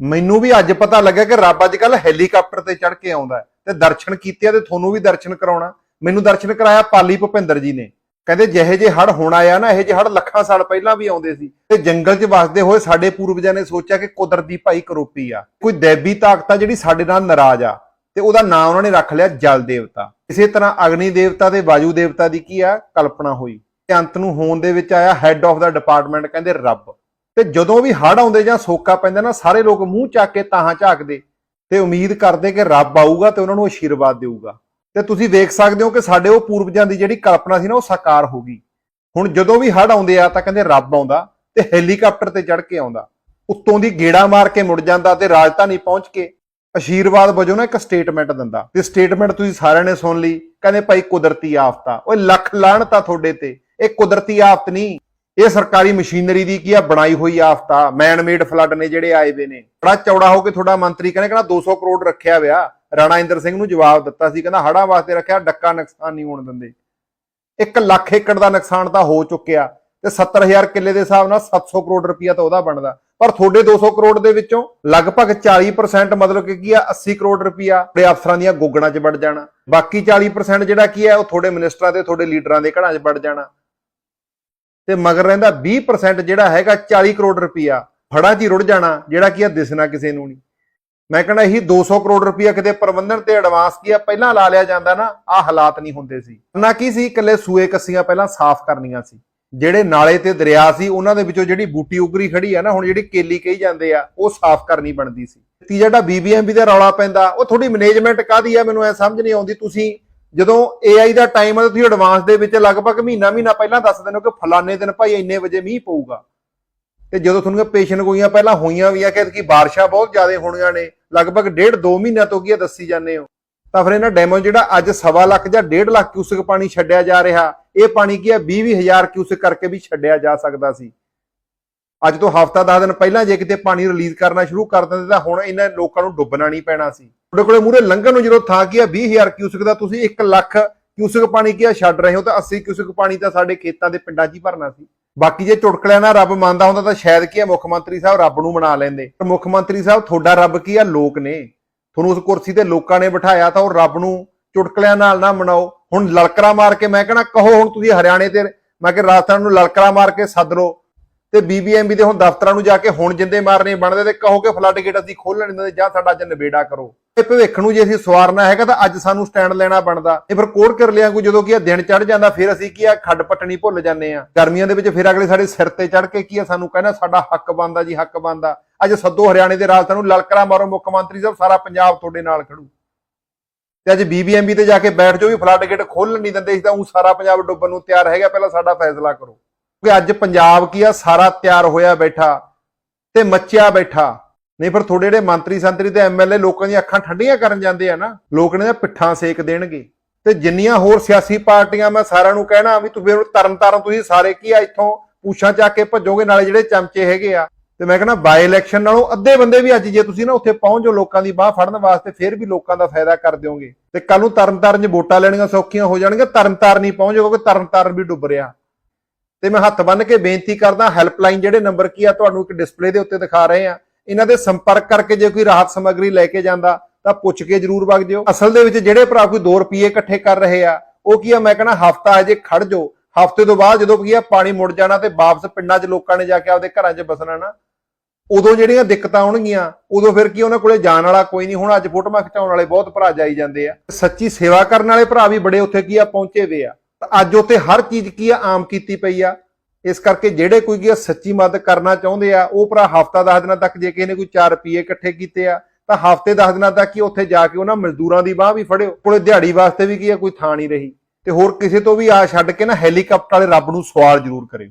ਮੈਨੂੰ ਵੀ ਅੱਜ ਪਤਾ ਲੱਗਿਆ ਕਿ ਰੱਬ ਅੱਜ ਕੱਲ ਹੈਲੀਕਾਪਟਰ ਤੇ ਚੜ ਕੇ ਆਉਂਦਾ ਤੇ ਦਰਸ਼ਨ ਕੀਤੇ ਤੇ ਤੁਹਾਨੂੰ ਵੀ ਦਰਸ਼ਨ ਕਰਾਉਣਾ। ਮੈਨੂੰ ਦਰਸ਼ਨ ਕਰਾਇਆ ਪਾਲੀ ਭੁਪਿੰਦਰ ਜੀ ਨੇ। ਕਹਿੰਦੇ ਜਿਹੇ ਜੇ ਹੜ ਹੁਣ ਆਇਆ ਨਾ, ਇਹ ਜੇ ਹੜ ਲੱਖਾਂ ਸਾਲ ਪਹਿਲਾਂ ਵੀ ਆਉਂਦੇ ਸੀ। ਤੇ ਜੰਗਲ 'ਚ ਵਸਦੇ ਹੋਏ ਸਾਡੇ ਪੂਰਵਜਾਂ ਨੇ ਸੋਚਿਆ ਕਿ ਕੁਦਰਤ ਦੀ ਭਾਈ ਕਰੋਪੀ ਆ। ਕੋਈ ਦੇਵੀ ਤਾਕਤ ਆ ਜਿਹੜੀ ਸਾਡੇ ਨਾਲ ਨਾਰਾਜ਼ ਆ, ਤੇ ਉਹਦਾ ਨਾਮ ਉਹਨਾਂ ਨੇ ਰੱਖ ਲਿਆ ਜਲ ਦੇਵਤਾ। ਇਸੇ ਤਰ੍ਹਾਂ ਅਗਨੀ ਦੇਵਤਾ ਤੇ ਵਾਯੂ ਦੇਵਤਾ ਦੀ ਕੀ ਆ ਕਲਪਨਾ ਹੋਈ। ਤੇ ਅੰਤ ਨੂੰ ਹੋਣ ਦੇ ਵਿੱਚ ਆਇਆ ਹੈੱਡ ਆਫ ਦਾ ਡਿਪਾਰਟਮੈਂਟ ਕਹਿੰਦੇ ਰੱਬ। ਤੇ ਜਦੋਂ ਵੀ ਹੜ ਆਉਂਦੇ ਜਾਂ ਸੋਕਾ ਪੈਂਦਾ ਨਾ, ਸਾਰੇ ਲੋਕ ਮੂੰਹ ਚੱਕ ਕੇ ਤਾਹਾਂ ਝਾਕਦੇ ਤੇ ਉਮੀਦ ਕਰਦੇ ਕਿ ਰੱਬ ਆਊਗਾ ਤੇ ਉਹਨਾਂ ਨੂੰ ਆਸ਼ੀਰਵਾਦ ਦੇਊਗਾ। ਤੇ ਤੁਸੀਂ ਵੇਖ ਸਕਦੇ ਹੋ ਕਿ ਸਾਡੇ ਉਹ ਪੂਰਵਜਾਂ ਦੀ ਜਿਹੜੀ ਕਲਪਨਾ ਸੀ ਨਾ, ਉਹ ਸਾਕਾਰ ਹੋ ਗਈ। ਹੁਣ ਜਦੋਂ ਵੀ ਹੜ ਆਉਂਦੇ ਆ ਤਾਂ ਕਹਿੰਦੇ ਰੱਬ ਆਉਂਦਾ ਤੇ ਹੈਲੀਕਾਪਟਰ ਤੇ ਚੜ ਕੇ ਆਉਂਦਾ। ਉੱਤੋਂ ਦੀ ਗੇੜਾ ਮਾਰ ਕੇ ਮੁੜ ਜਾਂਦਾ ਤੇ ਰਾਜਧਾਨੀ ਪਹੁੰਚ ਕੇ ਆਸ਼ੀਰਵਾਦ ਵਜੋਂ ਨਾ ਇੱਕ ਸਟੇਟਮੈਂਟ ਦਿੰਦਾ। ਤੇ ਸਟੇਟਮੈਂਟ ਤੁਸੀਂ ਸਾਰਿਆਂ ਨੇ ਸੁਣ ਲਈ, ਕਹਿੰਦੇ ਭਾਈ ਕੁਦਰਤੀ ਆਫਤ। ਆ ਓਏ ਲੱਖ ਲਾਹਣਤ ਆ ਤੁਹਾਡੇ ਤੇ। ਇਹ ਕੁਦਰਤੀ ਆਫਤ ਨਹੀਂ। ਇਹ ਸਰਕਾਰੀ ਮਸ਼ੀਨਰੀ ਦੀ ਕੀ ਆ? ਬਣਾਈ ਹੋਈ ਆਫ਼ਤਾ ਮੈਨਮੇਡ ਫਲੱਡ ਨੇ ਜਿਹੜੇ ਆਏ ਵੇ ਨੇ। ਬੜਾ ਚੌੜਾ ਹੋ ਕੇ ਤੁਹਾਡਾ ਮੰਤਰੀ ਕਹਿੰਦੇ, ਕਹਿੰਦਾ 200 ਕਰੋੜ ਰੱਖਿਆ ਵਿਆ। ਰਾਣਾ ਇੰਦਰ ਸਿੰਘ ਨੂੰ ਜਵਾਬ ਦਿੱਤਾ ਸੀ। ਕਹਿੰਦਾ ਹੜਾਂ ਵਾਸਤੇ ਰੱਖਿਆ, ਡੱਕਾ ਨੁਕਸਾਨ ਨਹੀਂ ਹੋਣ ਦਿੰਦੇ। 1 ਲੱਖ ਏਕੜ ਦਾ ਨੁਕਸਾਨ ਤਾਂ ਹੋ ਚੁੱਕਿਆ। ਤੇ 70000 ਕਿੱਲੇ ਦੇ ਹਿਸਾਬ ਨਾਲ 700 ਕਰੋੜ ਰੁਪਇਆ ਤਾਂ ਉਹਦਾ ਬਣਦਾ। ਪਰ ਤੁਹਾਡੇ 200 ਕਰੋੜ ਦੇ ਵਿੱਚੋਂ ਲਗਭਗ 40% ਮਤਲਬ ਕਿ ਕੀ ਆ? 80 ਕਰੋੜ ਰੁਪਇਆ ਤੇ ਅਫਸਰਾਂ ਦੀਆਂ ਗੋਗਣਾ 'ਚ ਵੜ ਜਾਣਾ। ਬਾਕੀ 40% ਜਿਹੜਾ ਕੀ ਹੈ ਉਹ ਤੁਹਾਡੇ ਮਿਨਿਸਟਰਾਂ ਤੇ ਤੁਹਾਡੇ ਲੀਡਰਾਂ ਦੇ ਘੜਾਂ 'ਚ ਵੜ ਜਾਣਾ। ਤੇ ਮਗਰ ਰਹਿੰਦਾ 20% ਜਿਹੜਾ ਹੈਗਾ 40 ਕਰੋੜ ਰੁਪਇਆ ਫੜਾਂ 'ਚ ਹੀ ਰੁੜ ਜਾਣਾ, ਜਿਹੜਾ ਕੀ ਆ ਦਿਸਣਾ ਕਿਸੇ ਨੂੰ ਨਹੀਂ। ਮੈਂ ਕਹਿੰਦਾ ਇਹੀ 200 ਕਰੋੜ ਰੁਪਇਆ ਕਿਤੇ ਪ੍ਰਬੰਧਨ ਤੇ ਐਡਵਾਂਸ ਕੀ ਆ, ਪਹਿਲਾਂ ਲਾ ਲਿਆ ਜਾਂਦਾ ਨਾ ਆ ਹਾਲਾਤ ਨਹੀਂ ਹੁੰਦੇ ਸੀ। ਨਾ ਕੀ ਸੀ, ਇਕੱਲੇ ਸੂਏ ਕੱਸੀਆਂ ਪਹਿਲਾਂ ਸਾਫ਼ ਕਰਨੀਆਂ ਸੀ। ਜਿਹੜੇ ਨਾਲੇ ਤੇ ਦਰਿਆ ਸੀ, ਉਹਨਾਂ ਦੇ ਵਿੱਚੋਂ ਜਿਹੜੀ ਬੂਟੀ ਉਗਰੀ ਖੜੀ ਆ ਨਾ, ਹੁਣ ਜਿਹੜੀ ਕੇਲੀ ਕਹੀ ਜਾਂਦੇ ਆ, ਉਹ ਸਾਫ਼ ਕਰਨੀ ਬਣਦੀ ਸੀ। ਤੀ ਜਿਹੜਾ ਬੀਬੀਐਮਬੀ ਦਾ ਰੌਲਾ ਪੈਂਦਾ, ਉਹ ਤੁਹਾਡੀ ਮੈਨੇਜਮੈਂਟ ਕਾਦੀ ਆ, ਮੈਨੂੰ ਐ ਸਮਝ ਨਹੀਂ ਆਉਂਦੀ, ਤੁਸੀਂ ਜਦੋਂ AI ਦਾ ਟਾਈਮ ਆ, ਤੁਸੀਂ ਐਡਵਾਂਸ ਦੇ ਵਿੱਚ ਲਗਭਗ ਮਹੀਨਾ ਮਹੀਨਾ ਪਹਿਲਾਂ ਦੱਸ ਦਿੰਦੇ ਹੋ ਕਿ ਫਲਾਣੇ ਦਿਨ ਭਾਈ ਇੰਨੇ ਵਜੇ ਮੀਂਹ ਪਊਗਾ। ਤੇ ਜਦੋਂ ਤੁਹਾਨੂੰ ਪੇਸ਼ੈਂਟ ਗੋਈਆਂ ਪਹਿਲਾਂ ਹੋਈਆਂ ਵੀ ਆ ਕਿ ਕਿ ਬਾਰਿਸ਼ਾਂ ਬਹੁਤ ਜ਼ਿਆਦਾ ਹੋਣੀਆਂ ਨੇ, ਲਗਭਗ ਡੇਢ 2 ਮਹੀਨਿਆਂ ਤੋਂ ਕੀ ਆ ਦੱਸੀ ਜਾਂਦੇ ਹੋ। ਤਾਂ ਫਿਰ ਇਹਨਾਂ ਡੈਮੋ ਜਿਹੜਾ ਅੱਜ ਸਵਾ ਲੱਖ ਜਾਂ 1.5 ਲੱਖ ਕਿਊਸਕ ਪਾਣੀ ਛੱਡਿਆ ਜਾ ਰਿਹਾ, ਇਹ ਪਾਣੀ ਕੀ ਆ 20 ਹਜ਼ਾਰ ਕਿਊਸਕ ਕਰਕੇ ਵੀ ਛੱਡਿਆ ਜਾ ਸਕਦਾ ਸੀ। ਅੱਜ ਤੋਂ ਹਫ਼ਤਾ 10 ਦਿਨ ਪਹਿਲਾਂ ਜੇ ਕਿਤੇ ਪਾਣੀ ਰਿਲੀਜ਼ ਕਰਨਾ ਸ਼ੁਰੂ ਕਰ ਦਿੰਦੇ ਤਾਂ ਹੁਣ ਇਹਨਾਂ ਲੋਕਾਂ ਨੂੰ ਡੁੱਬਣਾ ਨਹੀਂ ਪੈਣਾ ਸੀ। ਤੁਹਾਡੇ ਕੋਲੇ ਮੂਰੇ ਲੰਘਣ ਨੂੰ ਜਦੋਂ ਥਾਂ ਕੀ ਆ? 20000 ਕਿਊਸਕ ਦਾ ਤੁਸੀਂ 1 ਲੱਖ ਕਿਊਸਕ ਪਾਣੀ ਕੀ ਆ ਛੱਡ ਰਹੇ ਹੋ ਤਾਂ 80 ਕਿਊਸਕ ਪਾਣੀ ਤਾਂ ਸਾਡੇ ਖੇਤਾਂ ਦੇ ਪਿੰਡਾਂ 'ਚ ਹੀ ਭਰਨਾ ਸੀ। ਬਾਕੀ ਜੇ ਚੁਟਕਲਿਆਂ ਨਾਲ ਰੱਬ ਮੰਨਦਾ ਹੁੰਦਾ ਤਾਂ ਸ਼ਾਇਦ ਕੀ ਆ? ਮੁੱਖ ਮੰਤਰੀ ਸਾਹਿਬ ਰੱਬ ਨੂੰ ਮਨਾ ਲੈਂਦੇ। ਪਰ ਮੁੱਖ ਮੰਤਰੀ ਸਾਹਿਬ, ਤੁਹਾਡਾ ਰੱਬ ਕੀ ਆ? ਲੋਕ ਨੇ। ਤੁਹਾਨੂੰ ਉਸ ਕੁਰਸੀ ਤੇ ਲੋਕਾਂ ਨੇ ਬਿਠਾਇਆ ਤਾਂ ਉਹ ਰੱਬ ਨੂੰ ਚੁਟਕਲਿਆਂ ਨਾਲ ਨਾ ਮਨਾਓ। ਹੁਣ ਲਲਕਰਾ ਮਾਰ ਕੇ ਮੈਂ ਕਹਣਾ, ਕਹੋ ਹੁਣ ਤੁਸੀਂ ਹਰਿਆਣੇ ਤੇ, ਮੈਂ ਕਿ ਰਾਜਸਥਾਨ ਨੂੰ ਲਲਕਰਾ ਮਾਰ ਕੇ ਸੱਦ ਲਓ। ਤੇ ਬੀਬੀਐਮਬੀ ਦੇ ਹੁਣ ਦਫ਼ਤਰਾਂ ਨੂੰ ਜਾ ਕੇ ਹੁਣ ਜਿੰਦੇ ਮਾਰਨੇ ਬਣਦੇ ਤੇ ਕਹੋ ਕਿ ਫਲੱਡ ਗੇਟ ਅਸੀਂ ਖੋਲਣ ਨਹੀਂ ਦਿੰਦੇ ਜਾਂ ਸਾਡਾ ਅੱਜ ਨਿਬੇੜਾ ਕਰੋ। ਇਹ ਭਵਿੱਖ ਨੂੰ ਜੇ ਅਸੀਂ ਸਵਾਰਨਾ ਹੈਗਾ ਤਾਂ ਅੱਜ ਸਾਨੂੰ ਸਟੈਂਡ ਲੈਣਾ ਬਣਦਾ। ਤੇ ਫਿਰ ਕੋੜ ਕਰ ਲਿਆ ਕੋਈ ਜਦੋਂ ਕੀ ਆ ਦਿਨ ਚੜ ਜਾਂਦਾ, ਫਿਰ ਅਸੀਂ ਕੀ ਆ, ਖੱਡ ਪੱਟਣੀ ਭੁੱਲ ਜਾਂਦੇ ਆ ਗਰਮੀਆਂ ਦੇ ਵਿੱਚ ਫਿਰ ਅਗਲੇ ਸਾਡੇ ਸਿਰ ਤੇ ਚੜ ਕੇ ਕੀ ਆ, ਸਾਨੂੰ ਕਹਿੰਦਾ, ਸਾਡਾ ਹੱਕ ਬਣਦਾ ਜੀ, ਹੱਕ ਬਣਦਾ। ਅੱਜ ਸੱਦੋ ਹਰਿਆਣੇ ਦੇ ਰਾਜਸਥਾਨ ਨੂੰ ਲਲਕਰਾ ਮਾਰੋ, ਮੁੱਖ ਮੰਤਰੀ ਸਾਹਿਬ, ਸਾਰਾ ਪੰਜਾਬ ਤੁਹਾਡੇ ਨਾਲ ਖੜੂ। ਤੇ ਅੱਜ ਬੀਬੀਐਮਬੀ ਤੇ ਜਾ ਕੇ ਬੈਠ ਜਾਓ ਵੀ ਫਲੱਡ ਗੇਟ ਖੋਲਣ ਨਹੀਂ ਦਿੰਦੇ ਸੀ ਤਾਂ ਉਹ ਸਾਰਾ ਪੰਜਾਬ ਡੁੱਬਣ ਨੂੰ ਤਿਆਰ ਹੈਗਾ ਪਹਿਲਾਂ ਸਾਡਾ ਫੈਸਲਾ ਕਰੋ। ਕਿ ਅੱਜ ਪੰਜਾਬ ਕੀ ਆ, ਸਾਰਾ ਤਿਆਰ ਹੋਇਆ ਬੈਠਾ ਤੇ ਮੱਚਿਆ ਬੈਠਾ। ਨਹੀਂ ਫਿਰ ਤੁਹਾਡੇ ਜਿਹੜੇ ਮੰਤਰੀ ਸੰਤਰੀ ਤੇ ਐਮਐਲਏ ਲੋਕਾਂ ਦੀਆਂ ਅੱਖਾਂ ਠੰਡੀਆਂ ਕਰਨ ਜਾਂਦੇ ਆ ਨਾ, ਲੋਕ ਨੇ ਪਿੱਠਾਂ ਸੇਕ ਦੇਣਗੇ। ਤੇ ਜਿੰਨੀਆਂ ਹੋਰ ਸਿਆਸੀ ਪਾਰਟੀਆਂ ਮੈਂ ਸਾਰਿਆਂ ਨੂੰ ਕਹਿਣਾ ਵੀ ਤੁਸੀਂ ਤਰਨ ਤਾਰਨ ਤੁਸੀਂ ਸਾਰੇ ਕੀ ਆ ਇੱਥੋਂ ਪੂਛਾਂ ਚੱਕ ਕੇ ਭੱਜੋਗੇ, ਨਾਲੇ ਜਿਹੜੇ ਚਮਚੇ ਹੈਗੇ ਆ। ਤੇ ਮੈਂ ਕਹਿੰਦਾ ਬਾਈ ਇਲੈਕਸ਼ਨ ਨਾਲੋਂ ਅੱਧੇ ਬੰਦੇ ਵੀ ਅੱਜ ਜੇ ਤੁਸੀਂ ਨਾ ਉੱਥੇ ਪਹੁੰਚੋ ਲੋਕਾਂ ਦੀ ਬਾਹ ਫੜਨ ਵਾਸਤੇ, ਫਿਰ ਵੀ ਲੋਕਾਂ ਦਾ ਫਾਇਦਾ ਕਰ ਦਿਓਗੇ। ਤੇ ਕੱਲ ਨੂੰ ਤਰਨ ਤਾਰਨ 'ਚ ਵੋਟਾਂ ਲੈਣੀਆਂ ਸੌਖੀਆਂ ਹੋ ਜਾਣਗੀਆਂ ਤਰਨ ਤਾਰਨ ਨਹੀਂ ਪਹੁੰਚੋ ਕਿਉਂਕਿ ਤਰਨ ਤਾਰਨ ਵੀ ਡੁੱਬ ਰਿਹਾ। ਤੇ ਮੈਂ ਹੱਥ ਬੰਨ ਕੇ ਬੇਨਤੀ ਕਰਦਾ ਹੈਲਪਲਾਈਨ ਜਿਹੜੇ ਨੰਬਰ ਕੀ ਆ ਤੁਹਾਨੂੰ ਇੱਕ ਡਿਸਪਲੇ ਦੇ ਉੱਤੇ ਦਿਖਾ ਰਹੇ ਆ। ਇਹਨਾਂ ਦੇ ਸੰਪਰਕ ਕਰਕੇ ਜੇ ਕੋਈ ਰਾਹਤ ਸਮੱਗਰੀ ਲੈ ਕੇ ਜਾਂਦਾ, ਤਾਂ ਪੁੱਛ ਕੇ ਜਰੂਰ ਵਗ ਜਿਓ। ਅਸਲ ਦੇ ਵਿੱਚ ਜਿਹੜੇ ਭਰਾ ਕੋਈ 2 ਰੁਪਏ ਇਕੱਠੇ ਕਰ ਰਹੇ ਆ, ਉਹ ਕੀ ਆ, ਮੈਂ ਕਹਿੰਦਾ ਹਫਤਾ ਅਜੇ ਖੜ ਜੋ ਹਫ਼ਤੇ ਤੋਂ ਬਾਅਦ ਜਦੋਂ ਕੀ ਆ, ਪਾਣੀ ਮੁੜ ਜਾਣਾ ਤੇ ਵਾਪਸ ਪਿੰਡਾਂ 'ਚ ਲੋਕਾਂ ਨੇ ਜਾ ਕੇ ਆਪਦੇ ਘਰਾਂ 'ਚ ਬਸਣਾ ਨਾ, ਉਦੋਂ ਜਿਹੜੀਆਂ ਦਿੱਕਤਾਂ ਆਉਣਗੀਆਂ ਉਦੋਂ ਫਿਰ ਕੀ ਉਹਨਾਂ ਕੋਲੇ ਜਾਣ ਵਾਲਾ ਕੋਈ ਨਹੀਂ। ਹੁਣ ਅੱਜ ਫੋਟੋਆਂ ਖਿਚਾਉਣ ਵਾਲੇ ਬਹੁਤ ਭਰਾ ਜਾਈ ਜਾਂਦੇ ਆ। ਸੱਚੀ ਸੇਵਾ ਕਰਨ ਵਾਲੇ ਭਰਾ ਵੀ ਬੜੇ ਉੱਥੇ ਕੀ ਆ, ਪਹੁੰਚੇ ਵੇ ਆ। ਤਾਂ ਅੱਜ ਉੱਥੇ ਹਰ ਚੀਜ਼ ਕੀ ਆ, ਆਮ ਕੀਤੀ ਪਈ ਆ। ਇਸ ਕਰਕੇ ਜਿਹੜੇ ਕੋਈ ਕੀ ਆ ਸੱਚੀ ਮਦਦ ਕਰਨਾ ਚਾਹੁੰਦੇ ਆ, ਉਹ ਭਰਾ ਹਫਤਾ 10 ਦਿਨਾਂ ਤੱਕ ਜੇ ਕਿਸੇ ਨੇ ਕੋਈ 4 ਰੁਪਏ ਇਕੱਠੇ ਕੀਤੇ ਆ, ਤਾਂ ਹਫ਼ਤੇ 10 ਦਿਨਾਂ ਤੱਕ ਹੀ ਉੱਥੇ ਜਾ ਕੇ ਉਹਨਾਂ ਮਜ਼ਦੂਰਾਂ ਦੀ ਬਾਹ ਵੀ ਫੜਿਓ। ਕੋਲੇ ਦਿਹਾੜੀ ਵਾਸਤੇ ਵੀ ਕੀ ਆ, ਕੋਈ ਥਾਂ ਨਹੀਂ ਰਹੀ। ਤੇ ਹੋਰ ਕਿਸੇ ਤੋਂ ਵੀ ਆ ਛੱਡ ਕੇ ਨਾ ਹੈਲੀਕਾਪਟਰ ਵਾਲੇ ਰੱਬ ਨੂੰ ਸਵਾਲ ਜ਼ਰੂਰ ਕਰਿਓ।